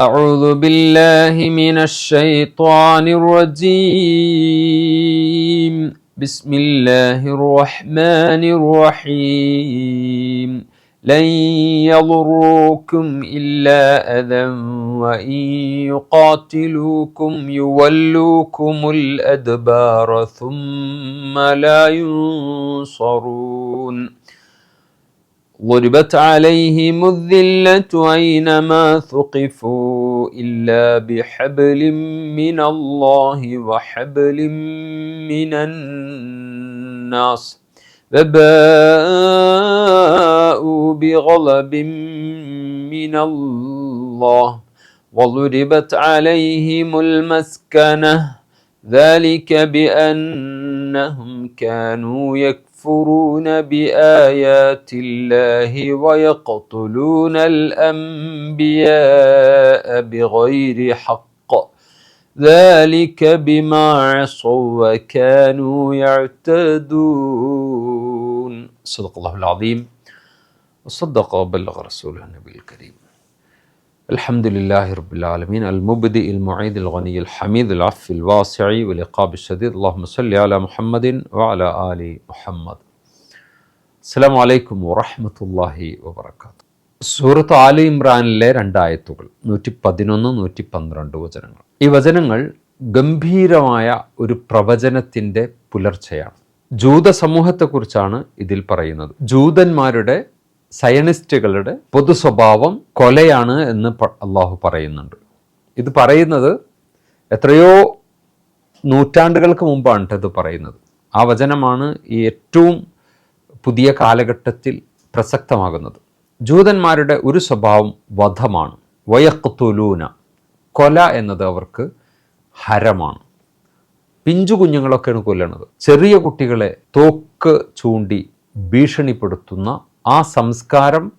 أعوذ بالله من الشيطان الرجيم. بسم الله الرحمن الرحيم. لن يضروكم إلا أذى وإن يقاتلوكم يولوكم الأدبار ثم لا ينصرون. ضربت عليهم الذلة أينما ثقفوا إلا بحبل من الله وحبل من الناس فباءوا بغضب من الله وضربت عليهم المسكنة ذلك بأنهم كانوا يكفرون بآيات الله ويقتلون الأنبياء بغير حق. ذلك بما عصوا وكانوا يعتدون. صدق الله العظيم. وصدق وبلغ رسوله النبي الكريم. الحمد لله رب العالمين المبدئ المعيد الغني الحميد العف الواسع والعقاب الشديد اللهم صل على محمد وعلى آل محمد അസ്സാം വലൈക്കും വറഹമത്തല്ലാഹി വബർക്കാത്തു സൂറത്ത് ആലി ഇമ്രാനിലെ രണ്ടായത്തുകൾ നൂറ്റി പതിനൊന്ന് നൂറ്റി പന്ത്രണ്ട് വചനങ്ങൾ ഈ വചനങ്ങൾ ഗംഭീരമായ ഒരു പ്രവചനത്തിൻ്റെ പുലർച്ചയാണ് ജൂത സമൂഹത്തെക്കുറിച്ചാണ് ഇതിൽ പറയുന്നത് ജൂതന്മാരുടെ സയനിസ്റ്റുകളുടെ പൊതു സ്വഭാവം കൊലയാണ് എന്ന് അള്ളാഹു പറയുന്നുണ്ട്. ഇത് പറയുന്നത് എത്രയോ നൂറ്റാണ്ടുകൾക്ക് മുമ്പാണ് ഇത് പറയുന്നത്. ആ വചനമാണ് ഈ ഏറ്റവും പുതിയ കാലഘട്ടത്തിൽ പ്രസക്തമാകുന്നത്. ജൂതന്മാരുടെ ഒരു സ്വഭാവം വധമാണ്. വയക്കുത്തുലൂന കൊല എന്നത് അവർക്ക് ഹരമാണ്. പിഞ്ചു കുഞ്ഞുങ്ങളൊക്കെയാണ് കൊല്ലണത്. ചെറിയ കുട്ടികളെ തോക്ക് ചൂണ്ടി ഭീഷണിപ്പെടുത്തുന്ന ആ സംസ്കാരം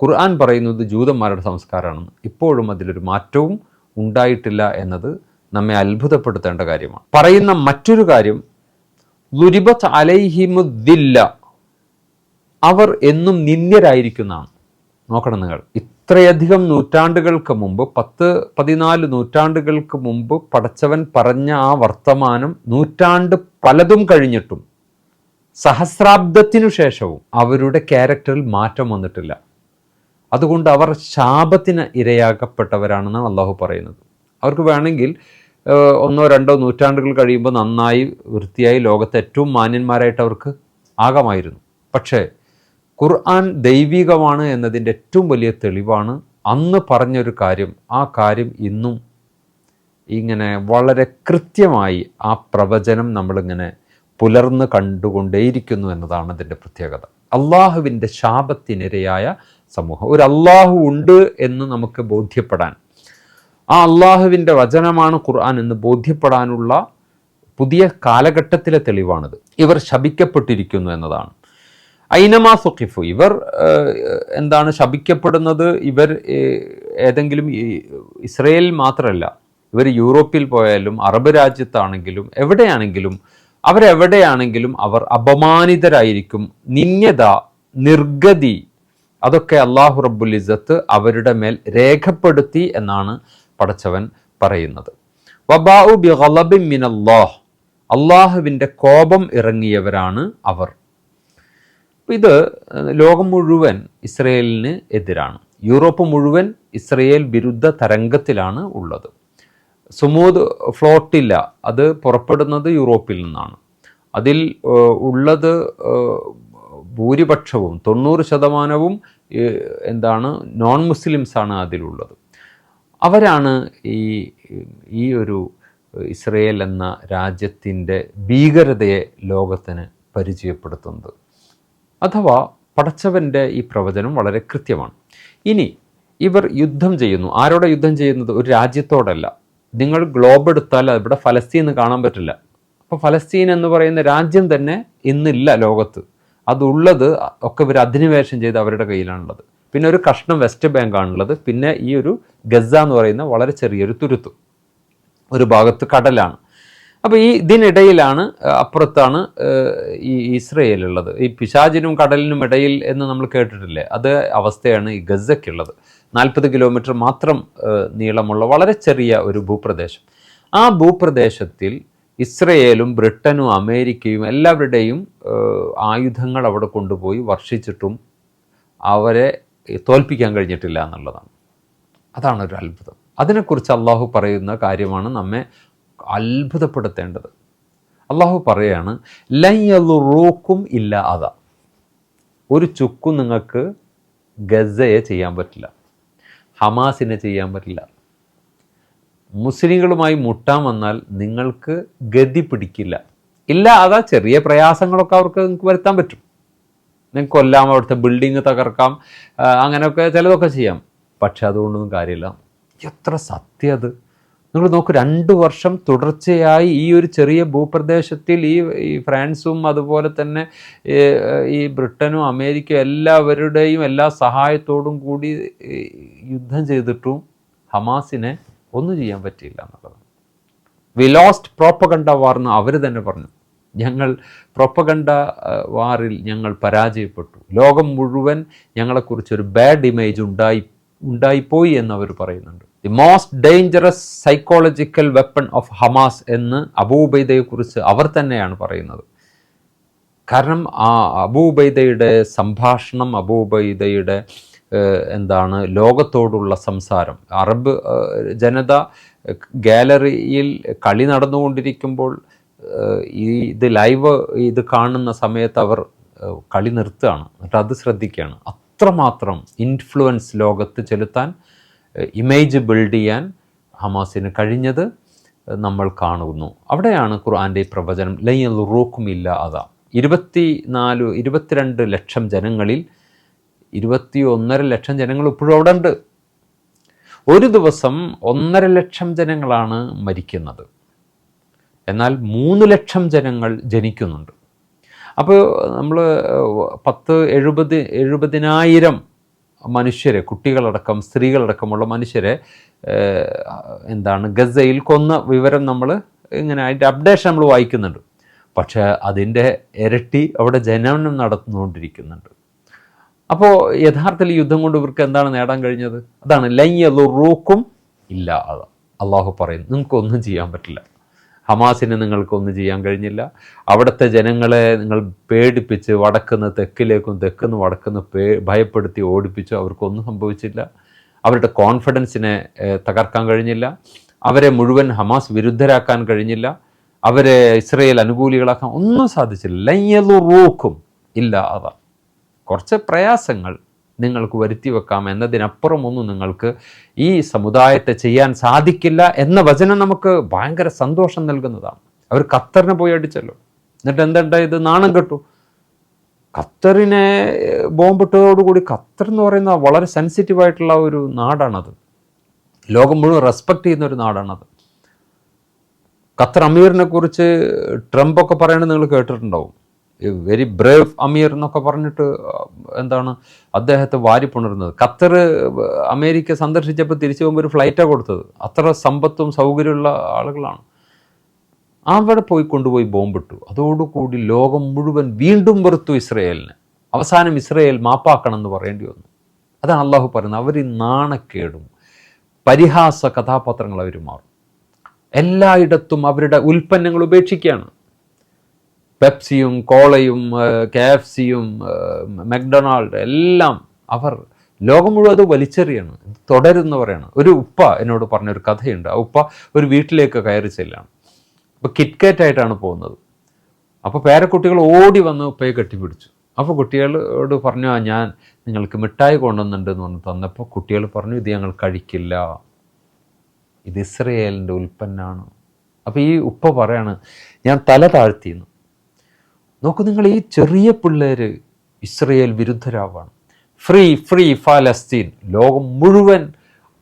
ഖുർആൻ പറയുന്നത് ജൂതന്മാരുടെ സംസ്കാരമാണെന്ന് ഇപ്പോഴും അതിലൊരു മാറ്റവും ഉണ്ടായിട്ടില്ല എന്നത് നമ്മെ അത്ഭുതപ്പെടുത്തേണ്ട കാര്യമാണ്. പറയുന്ന മറ്റൊരു കാര്യം ലുരിബത്ത് അലൈഹിമുദ്ദില്ല. അവർ എന്നും നിന്ദ്യരായിരിക്കുന്നതാണ്. നോക്കണം നിങ്ങൾ. ഇത്രയധികം നൂറ്റാണ്ടുകൾക്ക് മുമ്പ് പത്ത് പതിനാല് നൂറ്റാണ്ടുകൾക്ക് മുമ്പ് പടച്ചവൻ പറഞ്ഞ ആ വർത്തമാനം നൂറ്റാണ്ട് പലതും കഴിഞ്ഞിട്ടും സഹസ്രാബ്ദത്തിനു ശേഷവും അവരുടെ ക്യാരക്ടറിൽ മാറ്റം വന്നിട്ടില്ല. അതുകൊണ്ട് അവർ ശാപത്തിന് ഇരയാക്കപ്പെട്ടവരാണെന്നാണ് അള്ളാഹു പറയുന്നത്. അവർക്ക് വേണമെങ്കിൽ ഒന്നോ രണ്ടോ നൂറ്റാണ്ടുകൾ കഴിയുമ്പോൾ നന്നായി വൃത്തിയായി ലോകത്തെ ഏറ്റവും മാന്യന്മാരായിട്ട് അവർക്ക് ആകാമായിരുന്നു. പക്ഷേ ഖുർആൻ ദൈവികമാണ് എന്നതിന്റെ ഏറ്റവും വലിയ തെളിവാണ് അന്ന് പറഞ്ഞൊരു കാര്യം. ആ കാര്യം ഇന്നും ഇങ്ങനെ വളരെ കൃത്യമായി ആ പ്രവചനം നമ്മളിങ്ങനെ പുലർന്ന് കണ്ടുകൊണ്ടേയിരിക്കുന്നു എന്നതാണ് അതിന്റെ പ്രത്യേകത. അള്ളാഹുവിന്റെ ശാപത്തിനിരയായ സമൂഹം. ഒരു അള്ളാഹു ഉണ്ട് എന്ന് നമുക്ക് ബോധ്യപ്പെടാൻ. ആ അള്ളാഹുവിന്റെ വചനമാണ് ഖുർആൻ എന്ന് ബോധ്യപ്പെടാനുള്ള പുതിയ കാലഘട്ടത്തിലെ തെളിവാണിത്. ഇവർ ശപിക്കപ്പെട്ടിരിക്കുന്നു എന്നതാണ്. ഐനമാ സുഖിഫു. ഇവർ എന്താണ് ശപിക്കപ്പെടുന്നത്? ഇവർ ഏതെങ്കിലും ഇസ്രയേൽ മാത്രമല്ല. ഇവർ യൂറോപ്പിൽ പോയാലും അറബ് രാജ്യത്താണെങ്കിലും എവിടെയാണെങ്കിലും അവരെവിടെയാണെങ്കിലും അവർ അപമാനിതരായിരിക്കും. നിന്യത നിർഗതി അതൊക്കെ അള്ളാഹു റബ്ബുൽ ഇസത്ത് അവരുടെ മേൽ രേഖപ്പെടുത്തി എന്നാണ് പടച്ചവൻ പറയുന്നത്. വബാഉ ബി ഗളബിൻ മിനല്ലാഹ്. അള്ളാഹുവിന്റെ കോപം ഇറങ്ങിയവരാണ് അവർ. ഇത് ലോകം മുഴുവൻ ഇസ്രയേലിന് എതിരാണ്. യൂറോപ്പ് മുഴുവൻ ഇസ്രയേൽ വിരുദ്ധ തരംഗത്തിലാണ് ഉള്ളത്. Sumud flotilla. അത് പുറപ്പെടുന്നത് യൂറോപ്പിൽ നിന്നാണ്. അതിൽ ഉള്ളത് ഭൂരിപക്ഷവും തൊണ്ണൂറ് ശതമാനവും എന്താണ് നോൺ മുസ്ലിംസ് ആണ് അതിലുള്ളത്. അവരാണ് ഈ ഈ ഒരു ഇസ്രയേൽ എന്ന രാജ്യത്തിന്റെ ഭീകരതയെ ലോകത്തിന് പരിചയപ്പെടുത്തുന്നത്. അഥവാ പടച്ചവന്റെ ഈ പ്രവചനം വളരെ കൃത്യമാണ്. ഇനി ഇവർ യുദ്ധം ചെയ്യുന്നു. ആരോടെ യുദ്ധം ചെയ്യുന്നത്? ഒരു രാജ്യത്തോടല്ല. നിങ്ങൾ ഗ്ലോബ് എടുത്താൽ ഇവിടെ ഫലസ്തീൻ എന്ന് കാണാൻ പറ്റില്ല. അപ്പോൾ ഫലസ്തീൻ എന്ന് പറയുന്ന രാജ്യം തന്നെ ഇന്നില്ല ലോകത്ത്. അതുള്ളത് ഒക്കെ ഇവർ അധിനിവേശം ചെയ്ത് അവരുടെ കയ്യിലാണുള്ളത്. പിന്നെ ഒരു കഷ്ണം വെസ്റ്റ് ബാങ്ക് ആണുള്ളത്. പിന്നെ ഈ ഒരു ഗസ എന്ന് പറയുന്ന വളരെ ചെറിയൊരു തുരുത്ത്. ഒരു ഭാഗത്ത് കടലാണ്. അപ്പോൾ ഈ ഇതിനിടയിലാണ് അപ്പുറത്താണ് ഈ ഇസ്രയേൽ ഉള്ളത് ഈ പിശാചിനും കടലിനും ഇടയിൽ എന്ന് നമ്മൾ കേട്ടിട്ടില്ലേ? അത് അവസ്ഥയാണ് ഈ ഗസയ്ക്കുള്ളത്. നാൽപ്പത് കിലോമീറ്റർ മാത്രം നീളമുള്ള വളരെ ചെറിയ ഒരു ഭൂപ്രദേശം. ആ ഭൂപ്രദേശത്തിൽ ഇസ്രയേലും ബ്രിട്ടനും അമേരിക്കയും എല്ലാവരുടെയും ആയുധങ്ങൾ അവിടെ കൊണ്ടുപോയി വർഷിച്ചിട്ടും അവരെ തോൽപ്പിക്കാൻ കഴിഞ്ഞിട്ടില്ല എന്നുള്ളതാണ്. അതാണ് ഒരു അത്ഭുതം. അതിനെക്കുറിച്ച് അള്ളാഹു പറയുന്ന കാര്യമാണ് നമ്മെ അത്ഭുതപ്പെടുത്തേണ്ടത്. അള്ളാഹു പറയാണ് ലയ്യലുറൂക്കും ഇല്ല അത ഒരു ചുക്കും നിങ്ങൾക്ക് ഗസയെ ചെയ്യാൻ പറ്റില്ല. ഹമാസിനെ ചെയ്യാൻ പറ്റില്ല. മുസ്ലിങ്ങളുമായി മുട്ടാൻ വന്നാൽ നിങ്ങൾക്ക് ഗതി പിടിക്കില്ല. ഇല്ല അതാ ചെറിയ പ്രയാസങ്ങളൊക്കെ അവർക്ക് നിങ്ങൾക്ക് വരുത്താൻ പറ്റും. നിങ്ങൾക്ക് കൊല്ലാം അവിടുത്തെ ബിൽഡിങ് തകർക്കാം അങ്ങനെയൊക്കെ ചിലതൊക്കെ ചെയ്യാം. പക്ഷെ അതുകൊണ്ടൊന്നും കാര്യമില്ല. എത്ര സത്യം അത്. നിങ്ങൾ നോക്കൂ രണ്ട് വർഷം തുടർച്ചയായി ഈ ഒരു ചെറിയ ഭൂപ്രദേശത്തിൽ ഈ ഈ ഫ്രാൻസും അതുപോലെ തന്നെ ഈ ബ്രിട്ടനും അമേരിക്കയും എല്ലാവരുടെയും എല്ലാ സഹായത്തോടും കൂടി യുദ്ധം ചെയ്തിട്ടും ഹമാസിനെ ഒന്നും ചെയ്യാൻ പറ്റിയില്ല എന്നുള്ളതാണ് വി ലോസ്റ്റ് പ്രോപ്പഗണ്ട വാർ എന്ന് അവർ തന്നെ പറഞ്ഞു. ഞങ്ങൾ പ്രൊപ്പഗണ്ട വാറിൽ ഞങ്ങൾ പരാജയപ്പെട്ടു. ലോകം മുഴുവൻ ഞങ്ങളെക്കുറിച്ച് ഒരു ബാഡ് ഇമേജ് ഉണ്ടായി ഉണ്ടായിപ്പോയി എന്നവർ പറയുന്നുണ്ട്. The most dangerous psychological weapon of Hamas എന്ന് അബൂബൈദയെക്കുറിച്ച് അവർ തന്നെയാണ് പറയുന്നത്. കാരണം ആ അബൂബൈദയുടെ സംഭാഷണം അബൂബൈദയുടെ എന്താണ് ലോകത്തോടുള്ള സംസാരം അറബ് ജനത ഗാലറിയിൽ കളി നടന്നുകൊണ്ടിരിക്കുമ്പോൾ ഈ ഇത് ലൈവ് ഇത് കാണുന്ന സമയത്ത് അവർ കളി നിർത്തുകയാണ്. എന്നിട്ട് അത് ശ്രദ്ധിക്കുകയാണ്. അത്രമാത്രം ഇൻഫ്ലുവൻസ് ലോകത്ത് ചെലുത്താൻ ഇമേജ് ബിൽഡ് ചെയ്യാൻ ഹമാസിന് കഴിഞ്ഞത് നമ്മൾ കാണുന്നു. അവിടെയാണ് ഖുർആന്റെ പ്രവചനം ലയ്യൽ റൂക്കുമില്ല അതാ. ഇരുപത്തി നാല് ഇരുപത്തിരണ്ട് ലക്ഷം ജനങ്ങളിൽ ഇരുപത്തി ഒന്നര ലക്ഷം ജനങ്ങൾ ഇപ്പോഴും അവിടെ ഉണ്ട്. ഒരു ദിവസം ഒന്നര ലക്ഷം ജനങ്ങളാണ് മരിക്കുന്നത്. എന്നാൽ മൂന്ന് ലക്ഷം ജനങ്ങൾ ജനിക്കുന്നുണ്ട്. അപ്പോൾ നമ്മൾ പത്ത് എഴുപത് എഴുപതിനായിരം മനുഷ്യരെ കുട്ടികളടക്കം സ്ത്രീകളടക്കമുള്ള മനുഷ്യരെ എന്താണ് ഗസയിൽ കൊന്ന വിവരം നമ്മൾ ഇങ്ങനെ അതിന്റെ അപ്ഡേഷൻ നമ്മൾ വായിക്കുന്നുണ്ട്. പക്ഷേ അതിന്റെ ഇരട്ടി അവിടെ ജനനം നടന്നുകൊണ്ടിരിക്കുന്നുണ്ട്. അപ്പോൾ യഥാർത്ഥത്തിൽ യുദ്ധം കൊണ്ട് ഇവർക്ക് എന്താണ് നേടാൻ കഴിഞ്ഞത്? അതാണ് ലയ്യലുറൂക്കും ഇല്ല അത് അള്ളാഹു പറയുന്നു. നിങ്ങൾക്കൊന്നും ചെയ്യാൻ പറ്റില്ല. ഹമാസിന് നിങ്ങൾക്കൊന്നും ചെയ്യാൻ കഴിഞ്ഞില്ല. അവിടുത്തെ ജനങ്ങളെ നിങ്ങൾ പേടിപ്പിച്ച് വടക്കുന്ന തെക്കിലേക്കും തെക്കുന്ന് വടക്കുന്ന പേ ഭയപ്പെടുത്തി ഓടിപ്പിച്ചു അവർക്കൊന്നും സംഭവിച്ചില്ല. അവരുടെ കോൺഫിഡൻസിനെ തകർക്കാൻ കഴിഞ്ഞില്ല. അവരെ മുഴുവൻ ഹമാസ് വിരുദ്ധരാക്കാൻ കഴിഞ്ഞില്ല. അവരെ ഇസ്രയേൽ അനുകൂലികളാക്കാൻ ഒന്നും സാധിച്ചില്ല. ലയ്യലുറൂക്കും ഇല്ല അവർ കുറച്ച് പ്രയാസങ്ങൾ നിങ്ങൾക്ക് വരുത്തി വെക്കാം എന്നതിനപ്പുറം ഒന്നും നിങ്ങൾക്ക് ഈ സമുദായത്തെ ചെയ്യാൻ സാധിക്കില്ല എന്ന വചനം നമുക്ക് ഭയങ്കര സന്തോഷം നൽകുന്നതാണ്. അവർ ഖത്തറിനെ പോയി അടിച്ചല്ലോ. എന്നിട്ട് എന്തുണ്ടായത് നാണം കെട്ടു. ഖത്തറിനെ ബോംബിട്ടതോടുകൂടി ഖത്തർ എന്ന് പറയുന്ന വളരെ സെൻസിറ്റീവ് ആയിട്ടുള്ള ഒരു നാടാണത്. ലോകം മുഴുവൻ റെസ്പെക്ട് ചെയ്യുന്ന ഒരു നാടാണത്. ഖത്തർ അമീറിനെ കുറിച്ച് ട്രംപ് ഒക്കെ പറയുന്നത് നിങ്ങൾ കേട്ടിട്ടുണ്ടാവും. വെരി ബ്രേവ് അമീർ എന്നൊക്കെ പറഞ്ഞിട്ട് എന്താണ് അദ്ദേഹത്തെ വാരിപ്പുണരുന്നത് ഖത്തർ അമേരിക്ക സന്ദർശിച്ചപ്പോൾ തിരിച്ചു പോകുമ്പോൾ ഒരു ഫ്ലൈറ്റാണ് കൊടുത്തത്. അത്ര സമ്പത്തും സൗകര്യമുള്ള ആളുകളാണ്. അവിടെ പോയി കൊണ്ടുപോയി ബോംബിട്ടു അതോടുകൂടി ലോകം മുഴുവൻ വീണ്ടും വെറുത്തു ഇസ്രയേലിന്. അവസാനം ഇസ്രയേൽ മാപ്പാക്കണം എന്ന് പറയേണ്ടി വന്നു. അതാണ് അള്ളാഹു പറയുന്നത്. അവർ നാണക്കേടും. പരിഹാസ കഥാപാത്രങ്ങൾ അവർ മാറും. എല്ലായിടത്തും അവരുടെ ഉൽപ്പന്നങ്ങൾ ഉപേക്ഷിക്കുകയാണ്. പെപ്സിയും കോളയും കെ എഫ് സിയും മക്ഡൊണാൾഡ് എല്ലാം അവർ ലോകം മുഴുവൻ അത് വലിച്ചെറിയാണ്. തുടരുന്നവരാണ്. ഒരു ഉപ്പ എന്നോട് പറഞ്ഞൊരു കഥയുണ്ട്. ആ ഉപ്പ ഒരു വീട്ടിലേക്ക് കയറി ചെല്ലാണ്. അപ്പോൾ കിറ്റ്കാറ്റ് ആയിട്ടാണ് പോകുന്നത്. അപ്പോൾ പേരക്കുട്ടികൾ ഓടി വന്ന് ഉപ്പയെ കെട്ടിപ്പിടിച്ചു. അപ്പോൾ കുട്ടികളോട് പറഞ്ഞു "ആ, ഞാൻ നിങ്ങൾക്ക് മിഠായി കൊണ്ടുവന്നുണ്ട് എന്ന് പറഞ്ഞ് തന്നപ്പോൾ കുട്ടികൾ പറഞ്ഞു ഇത് ഞങ്ങൾ കഴിക്കില്ല. ഇത് ഇസ്രയേലിന്റെ ഉൽപ്പന്നമാണ്. അപ്പോൾ ഈ ഉപ്പ പറയാണ് ഞാൻ തല താഴ്ത്തിയെന്ന്. നോക്കൂ നിങ്ങൾ ഈ ചെറിയ പിള്ളേർ ഇസ്രയേൽ വിരുദ്ധരാവാണ്. ഫ്രീ ഫ്രീ ഫലസ്തീൻ ലോകം മുഴുവൻ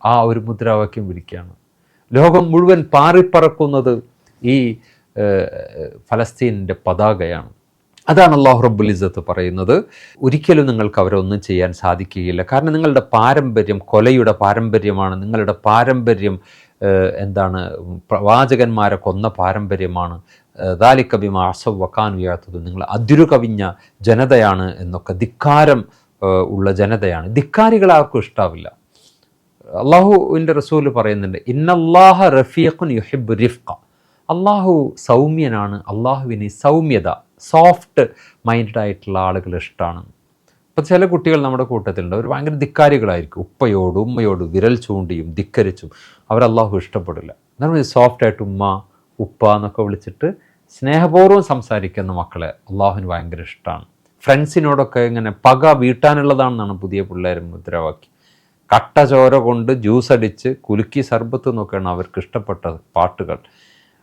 ആ ഒരു മുദ്രാവാക്യം വിളിക്കുകയാണ്. ലോകം മുഴുവൻ പാറിപ്പറക്കുന്നത് ഈ ഫലസ്തീനിന്റെ പതാകയാണ്. അതാണ് അള്ളാഹു റബ്ബുൽ ഇസത്ത് പറയുന്നത്. ഒരിക്കലും നിങ്ങൾക്ക് അവരെ ഒന്നും ചെയ്യാൻ സാധിക്കുകയില്ല. കാരണം നിങ്ങളുടെ പാരമ്പര്യം കൊലയുടെ പാരമ്പര്യമാണ്. നിങ്ങളുടെ പാരമ്പര്യം എന്താണ് പ്രവാചകന്മാരെ കൊന്ന പാരമ്പര്യമാണ്. ദാലിക്കബിമ അസവ് വക്കാൻ ഉയർത്തത് നിങ്ങൾ അതിരു കവിഞ്ഞ ജനതയാണ് എന്നൊക്കെ ധിക്കാരം ഉള്ള ജനതയാണ്. ധിക്കാരികളെ ആർക്കും ഇഷ്ടാവില്ല. അള്ളാഹുവിന്റെ റസൂൽ പറയുന്നുണ്ട് ഇന്നല്ലാഹ റഫീഖുൻ യുഹിബ് റിഫ്ക അള്ളാഹു സൗമ്യനാണ് അള്ളാഹുവിന് സൗമ്യത സോഫ്റ്റ് മൈൻഡഡ് ആയിട്ടുള്ള ആളുകൾ ഇഷ്ടമാണ് അപ്പോൾ ചില കുട്ടികൾ നമ്മുടെ കൂട്ടത്തിലുണ്ട് അവർ ഭയങ്കര ധിക്കാരികളായിരിക്കും. ഉപ്പയോടും ഉമ്മയോടും വിരൽ ചൂണ്ടിയും ധിക്കരിച്ചും. അവർ അള്ളാഹു ഇഷ്ടപ്പെടില്ല. എന്നാൽ സോഫ്റ്റായിട്ട് ഉമ്മ ഉപ്പ എന്നൊക്കെ വിളിച്ചിട്ട് സ്നേഹപൂർവം സംസാരിക്കുന്ന മക്കളെ അള്ളാഹുവിന് ഭയങ്കര ഇഷ്ടമാണ് ഫ്രണ്ട്സിനോടൊക്കെ ഇങ്ങനെ പക വീട്ടാനുള്ളതാണെന്നാണ് പുതിയ പിള്ളേർ മുദ്രാവാക്യം. കട്ട ചോര കൊണ്ട് ജ്യൂസ് അടിച്ച് കുലുക്കി സർബത്ത് എന്നൊക്കെയാണ് അവർക്ക് ഇഷ്ടപ്പെട്ട പാട്ടുകൾ.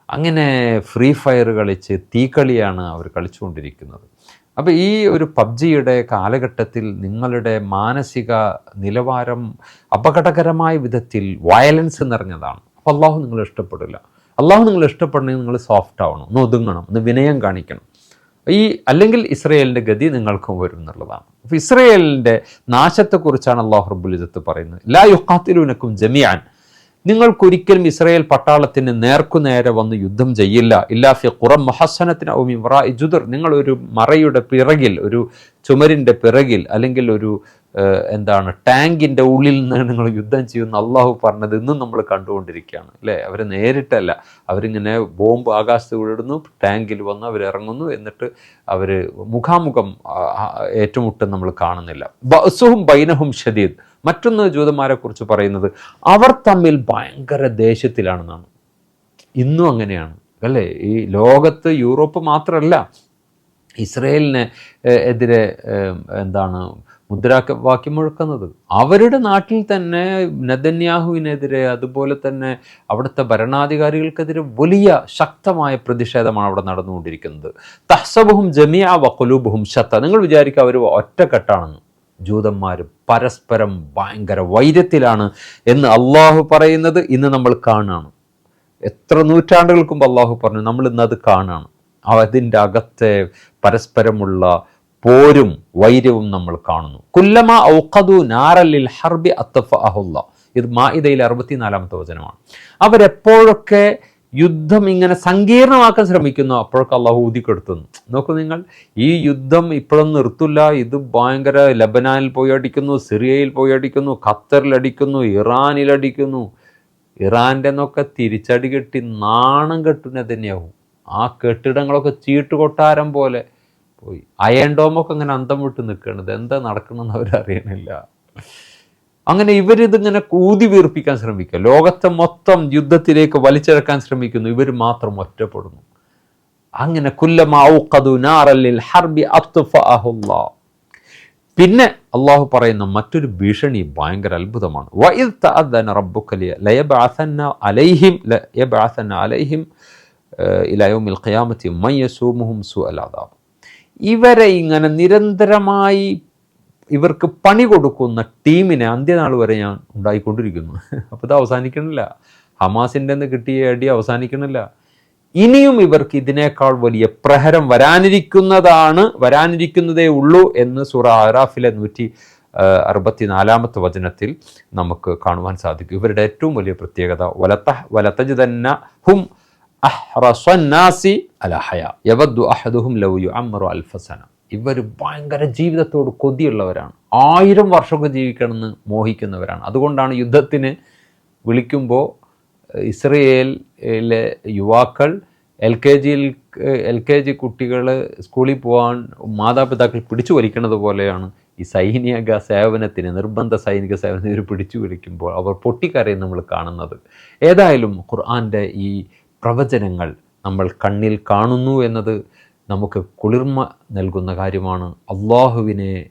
അങ്ങനെ ഫ്രീ ഫയർ കളിച്ച് തീക്കളിയാണ് അവർ കളിച്ചുകൊണ്ടിരിക്കുന്നത്. അപ്പോൾ ഈ ഒരു പബ്ജിയുടെ കാലഘട്ടത്തിൽ നിങ്ങളുടെ മാനസിക നിലവാരം അപകടകരമായ വിധത്തിൽ വയലൻസ് നിറഞ്ഞതാണ്. അപ്പോൾ അള്ളാഹു നിങ്ങൾ ഇഷ്ടപ്പെടില്ല. അള്ളാഹു നിങ്ങൾ ഇഷ്ടപ്പെടണമെങ്കിൽ നിങ്ങൾ സോഫ്റ്റ് ആവണം ഒന്ന് ഒതുങ്ങണം ഒന്ന് വിനയം കാണിക്കണം. ഈ അല്ലെങ്കിൽ ഇസ്രയേലിന്റെ ഗതി നിങ്ങൾക്കും വരും എന്നുള്ളതാണ്. അപ്പോൾ ഇസ്രയേലിന്റെ നാശത്തെക്കുറിച്ചാണ് അള്ളാഹു റബ്ബുൽ ഇസത്ത് പറയുന്നത്. ലാ യുഖാത്തിലൂനക്കും ജമിയാൻ നിങ്ങൾക്കൊരിക്കലും ഇസ്രയേൽ പട്ടാളത്തിന് നേർക്കുനേരെ വന്ന് യുദ്ധം ചെയ്യില്ല. ഇല്ലാ ഫി ഖുറം മഹസനത്തിന് ഔമി ജുദർ. നിങ്ങളൊരു മറയുടെ പിറകിൽ ഒരു ചുമരിന്റെ പിറകിൽ അല്ലെങ്കിൽ ഒരു എന്താണ് ടാങ്കിന്റെ ഉള്ളിൽ നിന്ന് നിങ്ങൾ യുദ്ധം ചെയ്യുന്ന അള്ളാഹു പറഞ്ഞത് ഇന്നും നമ്മൾ കണ്ടുകൊണ്ടിരിക്കുകയാണ് അല്ലേ? അവർ നേരിട്ടല്ല. അവരിങ്ങനെ ബോംബ് ആകാശത്ത് വിടുന്നു ടാങ്കിൽ വന്ന് അവർ ഇറങ്ങുന്നു എന്നിട്ട് അവർ മുഖാമുഖം ഏറ്റുമുട്ടും നമ്മൾ കാണുന്നില്ല. ബസുഹും ബൈനഹും ഷദീദ്. മറ്റൊന്ന് ജൂതന്മാരെ കുറിച്ച് പറയുന്നത് അവർ തമ്മിൽ ഭയങ്കര ദേഷ്യത്തിലാണെന്നാണ്. ഇന്നും അങ്ങനെയാണ് അല്ലേ? ഈ ലോകത്ത് യൂറോപ്പ് മാത്രമല്ല ഇസ്രയേലിന് എതിരെ എന്താണ് മുദ്രാവാക്യം മുഴക്കുന്നത്. അവരുടെ നാട്ടിൽ തന്നെ നദന്യാഹുവിനെതിരെ അതുപോലെ തന്നെ അവിടുത്തെ ഭരണാധികാരികൾക്കെതിരെ വലിയ ശക്തമായ പ്രതിഷേധമാണ് അവിടെ നടന്നുകൊണ്ടിരിക്കുന്നത്. തഹസബുഹും ജമിയ വക്കുലൂബുഹും ശത്ത. നിങ്ങൾ വിചാരിക്കുക അവർ ഒറ്റക്കെട്ടാണെന്ന്. ജൂതന്മാർ പരസ്പരം ഭയങ്കര വൈര്യത്തിലാണ് എന്ന് അള്ളാഹു പറയുന്നത് ഇന്ന് നമ്മൾ കാണുകയാണ്. എത്ര നൂറ്റാണ്ടുകൾക്കുമ്പോൾ അള്ളാഹു പറഞ്ഞു നമ്മൾ ഇന്ന് അത് കാണുകയാണ്. അതിന്റെ അകത്തെ പരസ്പരമുള്ള പോരും വൈര്യവും നമ്മൾ കാണുന്നു. കുല്ലമ ഔഖദു നാരലിൽ ഹർബി അത്തഫ അഹുല്ല ഇത് മാഇദയിൽ അറുപത്തിനാലാമത്തെ വചനമാണ്. അവരെപ്പോഴൊക്കെ യുദ്ധം ഇങ്ങനെ സങ്കീർണമാക്കാൻ ശ്രമിക്കുന്നു അപ്പോഴൊക്കെ അള്ളാഹു ഊതിക്കെടുത്തുന്നു നോക്കൂ നിങ്ങൾ ഈ യുദ്ധം ഇപ്പോഴൊന്നും നിർത്തില്ല. ഇത് ഭയങ്കര ലബനാനിൽ പോയി അടിക്കുന്നു സിറിയയിൽ പോയി അടിക്കുന്നു ഖത്തറിൽ അടിക്കുന്നു ഇറാനിൽ അടിക്കുന്നു. ഇറാന്റെ എന്നൊക്കെ തിരിച്ചടി കെട്ടി നാണം കെട്ടുന്നത് തന്നെയാവും. ആ കെട്ടിടങ്ങളൊക്കെ ചീട്ടുകൊട്ടാരം പോലെ. അയൺ ഡോമൊക്കെ അങ്ങനെ അന്തം വിട്ട് നിൽക്കണത് എന്താ നടക്കണമെന്ന് അവരറിയണില്ല അങ്ങനെ ഇവരിതിങ്ങനെ കൂതി വീർപ്പിക്കാൻ ശ്രമിക്കുക. ലോകത്തെ മൊത്തം യുദ്ധത്തിലേക്ക് വലിച്ചിറക്കാൻ ശ്രമിക്കുന്നു. ഇവർ മാത്രം ഒറ്റപ്പെടുന്നു. അങ്ങനെ ഹർബി പിന്നെ അള്ളാഹു പറയുന്ന മറ്റൊരു ഭീഷണി ഭയങ്കര അത്ഭുതമാണ്. അലൈഹിം ഇലയോമിൽ ഖയാമത്തി മയ്യസൂമുഹും സു അലാദാബ് ഇവരെ ഇങ്ങനെ നിരന്തരമായി ഇവർക്ക് പണി കൊടുക്കുന്ന ടീമിനെ അന്ത്യനാൾ വരെ ഞാൻ ഉണ്ടായിക്കൊണ്ടിരിക്കുന്നു. അപ്പോൾ ഇത് അവസാനിക്കണില്ല. ഹമാസിന്റെ നിന്ന് കിട്ടിയ അടി അവസാനിക്കണില്ല. ഇനിയും ഇവർക്ക് ഇതിനേക്കാൾ വലിയ പ്രഹരം വരാനിരിക്കുന്നതാണ് വരാനിരിക്കുന്നതേ ഉള്ളൂ എന്ന് സുറ ആറാഫിലെ നൂറ്റി അറുപത്തിനാലാമത്തെ വചനത്തിൽ നമുക്ക് കാണുവാൻ സാധിക്കും. ഇവരുടെ ഏറ്റവും വലിയ പ്രത്യേകത വലത്ത വലത്തജ് തന്നെ ഹും അഹ്റസ്വന്നാസി അലഹയ യവദ്ദു അഹദുഹും ലൗ യുഅമ്മറു അൽഫസന ഇവർ ഭയങ്കര ജീവിതത്തോട് കൊതിയുള്ളവരാണ്. ആയിരം വർഷമൊക്കെ ജീവിക്കണമെന്ന് മോഹിക്കുന്നവരാണ്. അതുകൊണ്ടാണ് യുദ്ധത്തിന് വിളിക്കുമ്പോൾ ഇസ്രയേലിലെ യുവാക്കൾ എൽ കെ ജിയിൽ എൽ കെ ജി കുട്ടികൾ സ്കൂളിൽ പോകാൻ മാതാപിതാക്കൾ പിടിച്ചു വലിക്കുന്നത് പോലെയാണ് ഈ സൈനിക സേവനത്തിന് നിർബന്ധ സൈനിക സേവനത്തിന് ഇവർ പിടിച്ചു വിളിക്കുമ്പോൾ അവർ പൊട്ടിക്കരയും നമ്മൾ കാണുന്നത്. ഏതായാലും ഖുർആന്റെ ഈ പ്രവചനങ്ങൾ നമ്മൾ കണ്ണിൽ കാണുന്നു എന്നത് നമുക്ക് കുളിർമ നൽകുന്ന കാര്യമാണ്. അള്ളാഹുവിനെ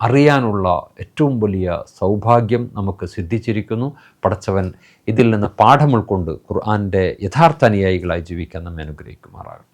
അറിയാനുള്ള ഏറ്റവും വലിയ സൗഭാഗ്യം നമുക്ക് സിദ്ധിച്ചിരിക്കുന്നു. പടച്ചവൻ ഇതിൽ നിന്ന് പാഠം ഉൾക്കൊണ്ട് ഖുർആാന്റെ യഥാർത്ഥ അനുയായികളായി ജീവിക്കാൻ നമ്മെ അനുഗ്രഹിക്കുമാറാകട്ടെ.